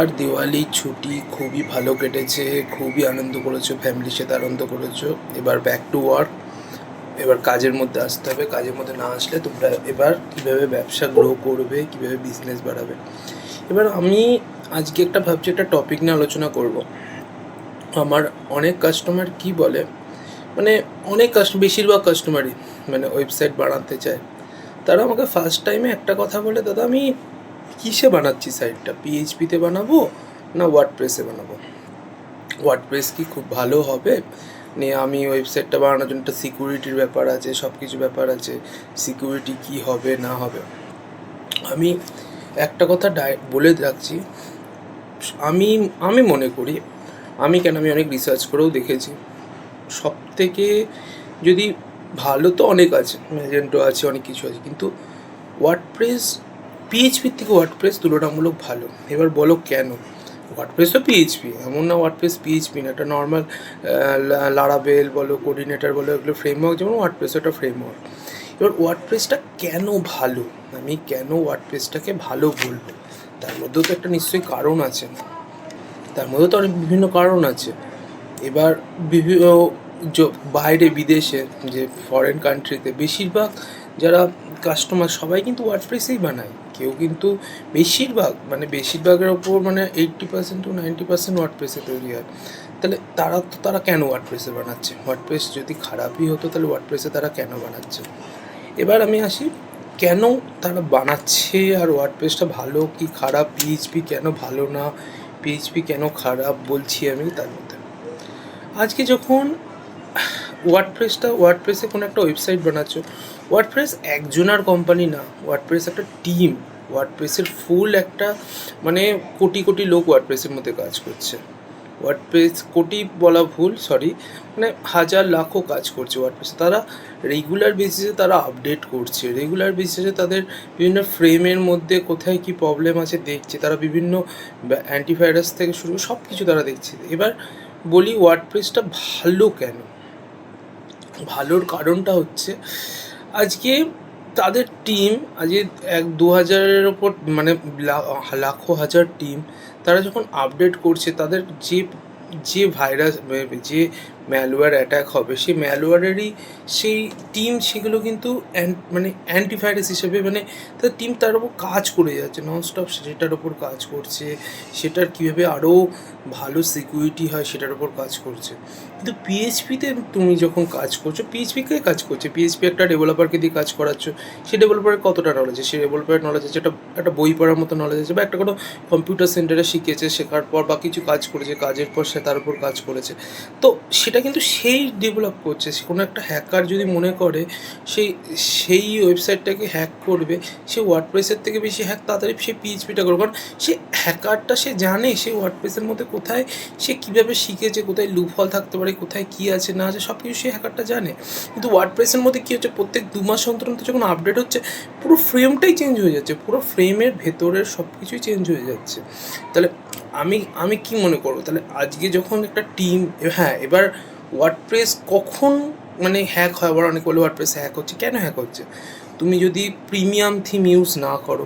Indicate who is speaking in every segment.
Speaker 1: আর দিওয়ালির ছুটি খুবই ভালো কেটেছে, খুবই আনন্দ করেছ ফ্যামিলির সাথে আনন্দ করেছ। এবার ব্যাক টু ওয়ার্ক এবার কাজের মধ্যে আসতে হবে, কাজের মধ্যে না আসলে তোমরা এবার কীভাবে ব্যবসা গ্রো করবে, কীভাবে বিজনেস বাড়াবে। এবার আমি আজকে একটা ভাবছি, একটা টপিক নিয়ে আলোচনা করব। আমার অনেক কাস্টমার কি বলে মানে অনেক কাস্ট বেশিরভাগ কাস্টমারই মানে ওয়েবসাইট বানাতে চায়। তারা আমাকে ফার্স্ট টাইমে একটা কথা বলে, দাদা, আমি কিসে বানাচ্ছি সাইটটা? পিএইচপিতে বানাবো না ওয়ার্ডপ্রেসে বানাবো? ওয়ার্ডপ্রেস কি খুব ভালো হবে? নিয়ে আমি ওয়েবসাইটটা বানানোর জন্য একটা সিকিউরিটির ব্যাপার আছে সব কিছু ব্যাপার আছে সিকিউরিটি কি হবে, না হবে? আমি একটা কথা বলে রাখছি, আমি আমি মনে করি, আমি কেন আমি অনেক রিসার্চ করেও দেখেছি সব থেকে যদি ভালো তো অনেক আছে ম্যাজেন্টো আছে, অনেক কিছু আছে, কিন্তু ওয়ার্ডপ্রেস পিএইচপির থেকে ওয়ার্ডপ্রেস তুলনামূলক ভালো। এবার বলো কেন? ওয়ার্ডপ্রেস তো পিএইচপি এমন না ওয়ার্ডপ্রেস পিএইচপি না একটা নর্মাল লারাবেল বলো কোঅর্ডিনেটর বলো, এগুলো ফ্রেমওয়ার্ক যেমন ওয়ার্ডপ্রেস একটা ফ্রেমওয়ার্ক এবার ওয়ার্ডপ্রেসটা কেন ভালো? আমি কেন ওয়ার্ডপ্রেসটাকে ভালো বলব? তার মধ্যেও তো একটা নিশ্চয়ই কারণ আছে। তার মধ্যেও তো অনেক বিভিন্ন কারণ আছে। এবার বিভিন্ন বাইরে, বিদেশে, যে ফরেন কান্ট্রিতে বেশিরভাগ যারা কাস্টমার সবাই কিন্তু ওয়ার্ডপ্রেসেই বানায়। কেউ কিন্তু বেশিরভাগ মানে বেশিরভাগের ওপর মানে eighty percent to ninety percent ওয়ার্ডপ্রেসে তৈরি হয়। তাহলে তারা তো, তারা কেন ওয়ার্ড ওয়ার্ডপ্রেসে বানাচ্ছে? ওয়ার্ডপ্রেস যদি খারাপই হতো, তাহলে ওয়ার্ডপ্রেসে তারা কেন বানাচ্ছে? এবার আমি আসি, কেন তারা বানাচ্ছে আর ওয়ার্ডপ্রেসটা ভালো কি খারাপ? পিএইচপি কেন ভালো না? পিএইচপি কেন খারাপ? বলছি আমি তার মধ্যে। আজকে যখন ওয়ার্ডপ্রেসটা ওয়ার্ডপ্রেসে কোনো একটা ওয়েবসাইট বানাচ্ছো। ওয়ার্ডপ্রেস একজনার কোম্পানি না। ওয়ার্ডপ্রেস একটা টিম ওয়ার্ডপ্রেসের ফুল একটা মানে কোটি কোটি লোক ওয়ার্ডপ্রেসের মধ্যে কাজ করছে। ওয়ার্ডপ্রেস কোটি বলা ভুল সরি মানে হাজার, লাখও কাজ করছে ওয়ার্ডপ্রেসে তারা রেগুলার বেসিসে তারা আপডেট করছে। রেগুলার বেসিসে তাদের বিভিন্ন ফ্রেমের মধ্যে কোথায় কি প্রবলেম আছে দেখছে। তারা বিভিন্ন অ্যান্টিভাইরাস থেকে শুরু সব কিছু তারা দেখছে। এবার বলি ওয়ার্ডপ্রেসটা ভালো কেন? ভালোর কারণটা হচ্ছে আজকে তাদের টিম আজকে এক দু হাজারের ওপর মানে লাখো হাজার টিম তারা যখন আপডেট করছে, তাদের যে যে ভাইরাস যে ম্যালওয়্যার অ্যাটাক হবে, সেই ম্যালওয়্যারেরই সেই টিম সেগুলো কিন্তু মানে অ্যান্টিভাইরাস হিসেবে মানে তার টিম তার উপর কাজ করে যাচ্ছে ননস্টপ সেটার ওপর কাজ করছে, সেটার কীভাবে আরও ভালো সিকিউরিটি হয় সেটার ওপর কাজ করছে। কিন্তু পিএইচপিতে তুমি যখন কাজ করছ পিএইচপিকে কাজ করছে? পিএইচপি একটা ডেভেলপারকে দিয়ে কাজ করাচ্ছ, সেই ডেভেলপারের কতটা নলেজ আছে? সেই ডেভেলপারের নলেজ আছে, একটা একটা বই পড়ার মতো নলেজ আছে, বা একটা কোনো কম্পিউটার সেন্টারে শিখেছে, শেখার পর বা কিছু কাজ করেছে, কাজের পর সে তার উপর কাজ করেছে। তো সেটা কিন্তু সেই ডেভেলপ করছে কোনো একটা হ্যাকার যদি মনে করে সেই সেই ওয়েবসাইটটাকে হ্যাক করবে, সে ওয়ার্ডপ্রেসের থেকে বেশি হ্যাক তাড়াতাড়ি সে পিএইচপিটা করবে। কারণ সে হ্যাকারটা সে জানে সে ওয়ার্ডপ্রেসের মধ্যে কোথায় সে কীভাবে শিখেছে, কোথায় লুফল থাকতে পারে, কোথায় কী আছে, না আছে সব কিছু সে হ্যাকারটা জানে। কিন্তু ওয়ার্ডপ্রেসের মধ্যে কী হচ্ছে, প্রত্যেক দু মাস অন্তর অন্তর যখন আপডেট হচ্ছে, পুরো ফ্রেমটাই চেঞ্জ হয়ে যাচ্ছে, পুরো ফ্রেমের ভেতরের সব কিছুই চেঞ্জ হয়ে যাচ্ছে। তাহলে আমি আমি কি মনে করব? তাহলে আজকে যখন একটা টিম হ্যাঁ এবার ওয়ার্ডপ্রেস কখন মানে হ্যাক হয়? আবার অনেক বলে ওয়ার্ডপ্রেস হ্যাক হচ্ছে। কেন হ্যাক হচ্ছে? তুমি যদি প্রিমিয়াম থিম ইউজ না করো,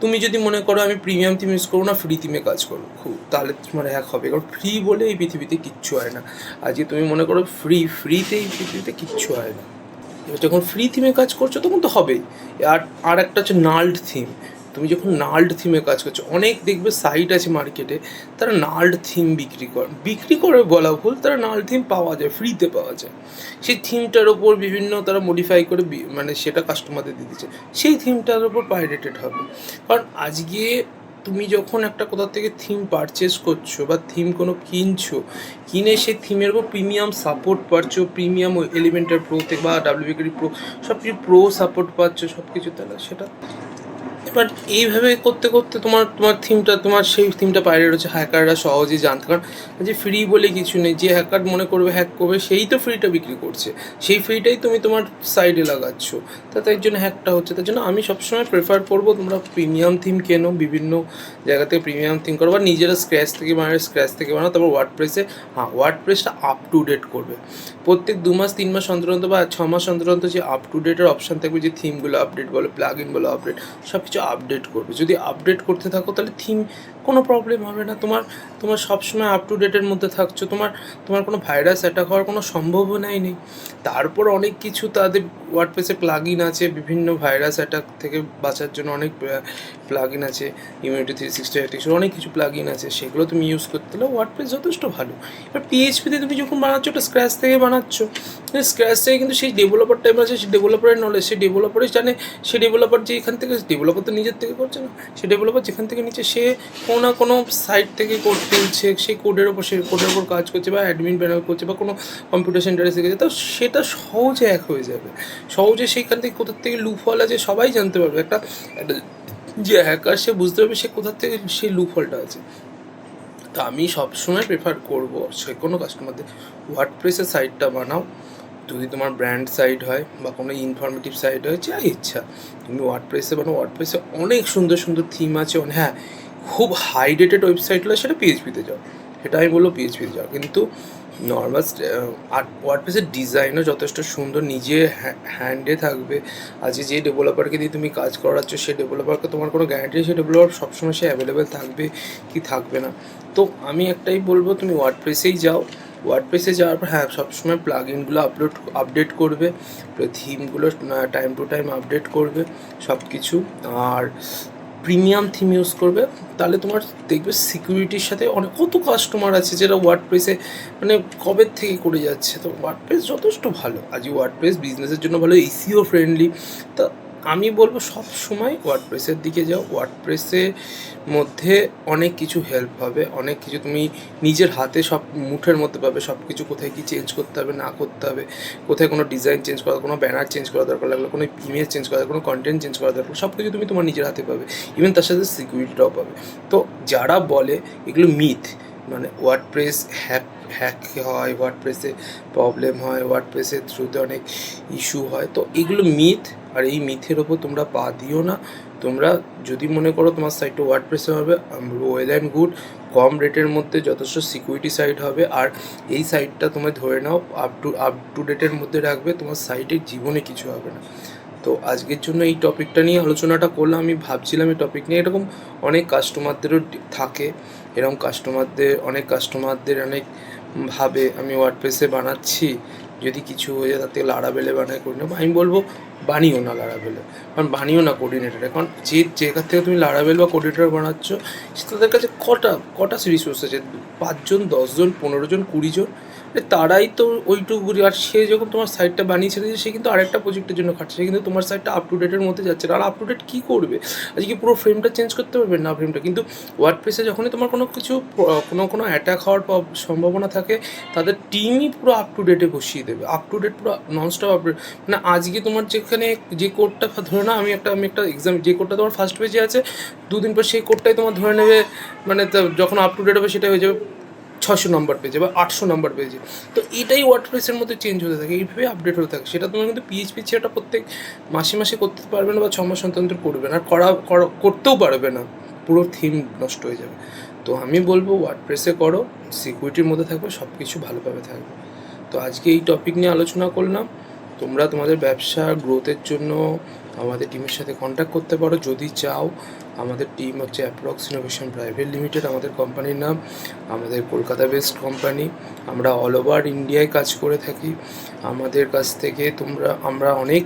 Speaker 1: তুমি যদি মনে করো আমি প্রিমিয়াম থিম ইউজ করব না ফ্রি থিমে কাজ করব, খুব, তাহলে তোমার হ্যাক হবে। কারণ ফ্রি বলে এই পৃথিবীতে কিচ্ছু হয় না। আজকে তুমি মনে করো ফ্রি ফ্রিতে এই পৃথিবীতে কিচ্ছু হয় না। এবার যখন ফ্রি থিমে কাজ করছ, তখন তো হবেই। আর আর একটা হচ্ছে নাল্ড থিম তুমি যখন নাল্ড থিমে কাজ করছ, অনেক দেখবে সাইট আছে মার্কেটে তারা নাল্ড থিম বিক্রি করে। বিক্রি করে বলা ভুল, তারা নাল্ড থিম পাওয়া যায় ফ্রিতে পাওয়া যায়। সেই থিমটার ওপর বিভিন্ন তারা মডিফাই করে মানে সেটা কাস্টমারদের দিয়ে দিচ্ছে। সেই থিমটার ওপর পাইরেটেড হবে। কারণ আজকে তুমি যখন একটা কোথা থেকে থিম পারচেস করছ বা থিম কোনো কিনছো, কিনে সেই থিমের উপর প্রিমিয়াম সাপোর্ট পাচ্ছ প্রিমিয়াম এলিমেন্টার প্রো থেকে বা ডাব্লিউবিকেডি প্রো সব কিছু প্রো সাপোর্ট পাচ্ছ সব কিছু তাহলে সেটা এবার এইভাবে করতে করতে তোমার তোমার থিমটা তোমার সেই থিমটা পাইরেট হচ্ছে হ্যাকাররা সহজেই জানতে কারণ যে ফ্রি বলে কিছু নেই, যে হ্যাকার মনে করবে হ্যাক করবে, সেই তো ফ্রিটা বিক্রি করছে। সেই ফ্রিটাই তুমি তোমার সাইডে লাগাচ্ছ। তা তাই জন্য হ্যাকটা হচ্ছে, তার জন্য আমি সবসময় প্রেফার করব তোমরা প্রিমিয়াম থিম কেনো, বিভিন্ন জায়গা থেকে প্রিমিয়াম থিম করো বা নিজেরা স্ক্র্যাচ থেকে বানাবে স্ক্র্যাচ থেকে বানাও, তারপর ওয়ার্ড প্রেসে হ্যাঁ ওয়ার্ড প্রেসটা আপ টু ডেট করবে। প্রত্যেক দু মাস, তিন মাস অন্তর অন্তর বা ছ মাস অন্তর অন্তর যে আপ টু ডেটের অপশান থাকবে, যে থিমগুলো আপডেট বলো প্লাগ ইন বলো আপডেট সব কিছু আপডেট করবে। যদি আপডেট করতে থাকো তাহলে থিম কোনো প্রবলেম হবে না। তোমার তোমার সবসময় আপ টু ডেটের মধ্যে থাকছো। তোমার তোমার কোনো ভাইরাস অ্যাটাক হওয়ার কোনো সম্ভাবনাই নেই। তারপর অনেক কিছু তাদের ওয়ার্ডপ্রেসে প্লাগ ইন আছে, বিভিন্ন ভাইরাস অ্যাটাক থেকে বাঁচার জন্য অনেক প্লাগ ইন আছে ইমিউনিটি থ্রি সিক্সটি এইট অনেক কিছু প্লাগ ইন আছে। সেগুলো তুমি ইউজ করতে হলে ওয়ার্ডপ্রেস যথেষ্ট ভালো। এবার পিএইচপিতে তুমি যখন বানাচ্ছ ওটা স্ক্র্যাচ থেকে বানাচ্ছ। স্ক্র্যাচ থেকে কিন্তু সেই ডেভেলপার টাইম আছে, সেই ডেভেলপারের নলেজ সেই ডেভেলপারই জানে, সেই ডেভেলপার যে এখান থেকে ডেভেলপার তো নিজের থেকে করছে না। সেই ডেভেলপার যেখান থেকে নিচ্ছে, সে না কোনো সাইট থেকে কোড তুলছে সেই কোডের ওপর, সেই কোডের ওপর কাজ করছে বা অ্যাডমিন প্যানেল করছে বা কোনো কম্পিউটার সেন্টারে শিখেছে, তো সেটা সহজে এক হয়ে যাবে। সহজে সেইখান থেকে কোথার থেকে লুফল আছে সবাই জানতে পারবে। একটা যে হ্যাকার সে বুঝতে পারবে সে কোথার থেকে সেই লুফলটা আছে। তো আমি সবসময় প্রেফার করব সে কোনো কাস্টমারদের ওয়ার্ডপ্রেসের সাইটটা বানাও। যদি তোমার ব্র্যান্ড সাইট হয় বা কোনো ইনফরমেটিভ সাইট হয় যা ইচ্ছা। তুমি ওয়ার্ডপ্রেসে বানাও। ওয়ার্ডপ্রেসে অনেক সুন্দর সুন্দর থিম আছে। হ্যাঁ খুব হাই রেটেড ওয়েবসাইট হলে সেটা পিএইচপিতে যাও। সেটা আমি বলব পিএইচপিতে যাও। কিন্তু নর্মাল আর্ট ওয়ার্ডপ্রেসের ডিজাইনও যথেষ্ট সুন্দর। নিজে হ্যান্ডে থাকবে। আজকে যে ডেভেলপারকে দিয়ে তুমি কাজ করাচ্ছ সেই ডেভেলপারকে তোমার কোনো গ্যারান্টি সেই ডেভেলপার সবসময় সে অ্যাভেলেবেল থাকবে কি থাকবে না। তো আমি একটাই বলব, তুমি ওয়ার্ডপ্রেসেই যাও। ওয়ার্ডপ্রেসে যাওয়ার পর হ্যাঁ সবসময় প্লাগ ইনগুলো আপলোড আপডেট করবে থিমগুলো টাইম টু টাইম আপডেট করবে সব কিছু আর প্রিমিয়াম থিম ইউজ করবে, তাহলে তোমার দেখবে সিকিউরিটির সাথে অনেক, কত কাস্টমার আছে যারা ওয়ার্ড প্রেসে মানে কবে থেকে করে যাচ্ছে, তো ওয়ার্ড প্রেস যথেষ্ট ভালো। আজকে ওয়ার্ডপ্রেস বিজনেসের জন্য ভালো, এসিও ফ্রেন্ডলি তা আমি বলব সব সময় ওয়ার্ডপ্রেসের দিকে যাও। ওয়ার্ডপ্রেসের মধ্যে অনেক কিছু হেল্প হবে অনেক কিছু তুমি নিজের হাতে সব মুঠের মধ্যে পাবে। সব কিছু কোথায় কি চেঞ্জ করতে হবে, না করতে হবে। কোথায় কোনো ডিজাইন চেঞ্জ করা কোনো ব্যানার চেঞ্জ করা দরকার লাগল, কোনো ইমেজ চেঞ্জ করা কোনো কন্টেন্ট চেঞ্জ করা দরকার সব কিছু তুমি তোমার নিজের হাতে পাবে। ইভেন তার সাথে সিকিউরিটিটাও পাবে। তো যারা বলে এগুলো মিথ মানে ওয়ার্ডপ্রেস হ্যাক হ্যাক হয় ওয়ার্ডপ্রেসে প্রবলেম হয় ওয়ার্ডপ্রেসের থ্রুতে অনেক ইস্যু হয়। তো এগুলো মিথ আর এই মিথের ওপর তোমরা পা দিও না। তোমরা যদি মনে করো তোমার সাইটটা ওয়ার্ডপ্রেসে হবে ওয়েল অ্যান্ড গুড কম রেটের মধ্যে যথেষ্ট সিকিউরিটি সাইট হবে, আর এই সাইটটা তোমার ধরে নাও আপ টু আপ টু ডেটের মধ্যে রাখবে, তোমার সাইটের জীবনে কিছু হবে না। তো আজকের জন্য এই টপিকটা নিয়ে আলোচনাটা করলাম, আমি ভাবছিলাম এই টপিক নিয়ে, এরকম অনেক কাস্টমারদেরও থাকে। এরকম কাস্টমারদের অনেক কাস্টমারদের অনেক ভাবে আমি ওয়ার্ডপ্রেসে বানাচ্ছি। যদি কিছু হয়ে যায় তার থেকে লাড়াবেলে বানায় করি না আমি বলব বানিও না লাড়াবেলে কারণ বানিও না কোর্ডিনেটার কারণ যে, যেখান থেকে তুমি লাড়াবেল বা কোর্ডিনেটার বানাচ্ছ তাদের কাছে কটা কটা রিসোর্স আছে? পাঁচজন, দশজন, পনেরো জন, কুড়ি জন? তারাই তো ওইটুকু আর সে যখন তোমার সাইটটা বানিয়ে ছেড়েছে সে কিন্তু আরেকটা প্রজেক্টের জন্য খাটছে। সে কিন্তু তোমার সাইটটা আপ টু ডেটের মধ্যে যাচ্ছে। আর আপ টু ডেট কী করবে? আজকে পুরো ফ্রেমটা চেঞ্জ করতে পারবে? না ফ্রেমটা কিন্তু ওয়ার্ডপ্রেসে যখনই তোমার কোনো কিছু, কোনো কোনো অ্যাটাক হওয়ার সম্ভাবনা থাকে, তাদের টিমই পুরো আপ টু ডেটে বসিয়ে দেবে। আপ টু ডেট পুরো ননস্টপ আপডেট মানে আজকে তোমার যেখানে যে কোডটা ধরে না আমি একটা আমি একটা এক্সাম যে কোডটা তোমার ফার্স্ট পেজে আছে, দুদিন পর সেই কোডটাই তোমার ধরে নেবে। মানে যখন আপ টু ডেট হবে সেটা হয়ে যাবে। ছশো নম্বর পেজে বা আটশো নম্বর পেজে তো এটাই ওয়ার্ডপ্রেসের মধ্যে চেঞ্জ হতে থাকে, এইভাবে আপডেট হতে থাকে। সেটা তোমার কিন্তু পিএইচপি সেটা প্রত্যেক মাসে মাসে করতে পারবে না বা ছ মাস অন্তর করবে না করা- করতেও পারবে না। পুরো থিম নষ্ট হয়ে যাবে। তো আমি বলব ওয়ার্ডপ্রেসে করো সিকিউরিটির মধ্যে থাকবে সব কিছু ভালোভাবে থাকবে। তো আজকে এই টপিক নিয়ে আলোচনা করলাম। তোমরা তোমাদের ব্যবসা গ্রোথের জন্য আমাদের টিমের সাথে কন্ট্যাক্ট করতে পারো। যদি চাও, আমাদের টিম হচ্ছে অ্যাপ্রক্স ইনোভেশন প্রাইভেট লিমিটেড আমাদের কোম্পানির নাম, আমাদের কলকাতা বেসড কোম্পানি আমরা অল ওভার ইন্ডিয়ায় কাজ করে থাকি। আমাদের কাছ থেকে তোমরা, আমরা অনেক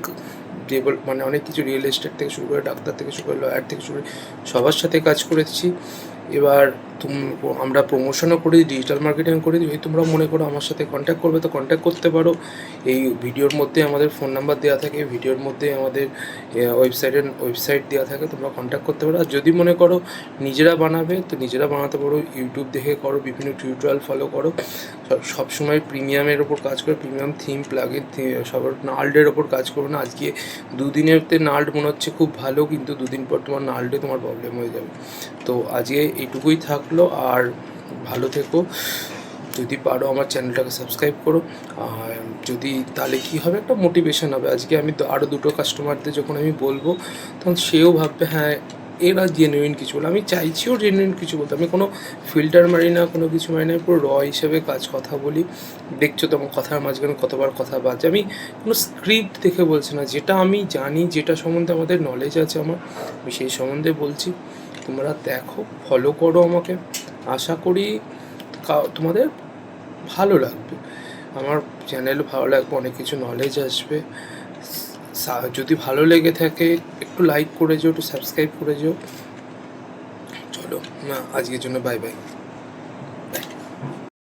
Speaker 1: ডেভেল মানে অনেক কিছু রিয়েল এস্টেট থেকে শুরু করে ডাক্তার থেকে শুরু করে লয়ার থেকে শুরু করে সবার সাথে কাজ করেছি। এবার তুম আমরা প্রমোশনও করি ডিজিটাল মার্কেটিং করি। যদি তোমরা মনে করো আমার সাথে কন্ট্যাক্ট করবে, তো কন্ট্যাক্ট করতে পারো। এই ভিডিওর মধ্যে আমাদের ফোন নাম্বার দেওয়া থাকে ভিডিওর মধ্যে আমাদের ওয়েবসাইটের ওয়েবসাইট দেওয়া থাকে, তোমরা কন্ট্যাক্ট করতে পারো। আর যদি মনে করো নিজেরা বানাবে, তো নিজেরা বানাতে পারো। ইউটিউব দেখে করো, বিভিন্ন টিউটোরিয়াল ফলো করো। সব- সবসময় প্রিমিয়ামের ওপর কাজ করো প্রিমিয়াম থিম প্লাগিন সবার নাল্ডের ওপর কাজ করো না। আজকে দুদিনেরতে নাল্ড মনে হচ্ছে খুব ভালো, কিন্তু দুদিন পর তোমার নাল্ডে তোমার প্রবলেম হয়ে যাবে। তো আজকে এইটুকুই থাকল। আর ভালো থেকো। যদি পারো আমার চ্যানেলটাকে সাবস্ক্রাইব করো। আর যদি তাহলে কি হবে? একটা মোটিভেশন হবে। আজকে আমি তো আরও দুটো কাস্টমারদের যখন আমি বলব, তখন সেও ভাববে হ্যাঁ এরা জেনুইন কিছু বলে। আমি চাইছিও জেনুইন কিছু বলতে। আমি কোনো ফিল্টার মারি না, কোনো কিছু মারি না। পুরো র হিসেবে কাজ কথা বলি। দেখছ তো আমার কথার মাঝখানে কতবার কথা বাজে আমি কোনো স্ক্রিপ্ট দেখে বলছি না। যেটা আমি জানি, যেটা সম্বন্ধে আমাদের নলেজ আছে আমার, আমি সেই সম্বন্ধে বলছি। তোমরা দেখো ফলো করো আমাকে। আশা করি তোমাদের ভালো লাগবে। আমার চ্যানেল ভালো লাগবে, অনেক কিছু নলেজ আসবে। যদি ভালো লেগে থাকে, একটু লাইক করে যেও, একটু সাবস্ক্রাইব করে যেও। চলো, না, আজকের জন্য বাই বাই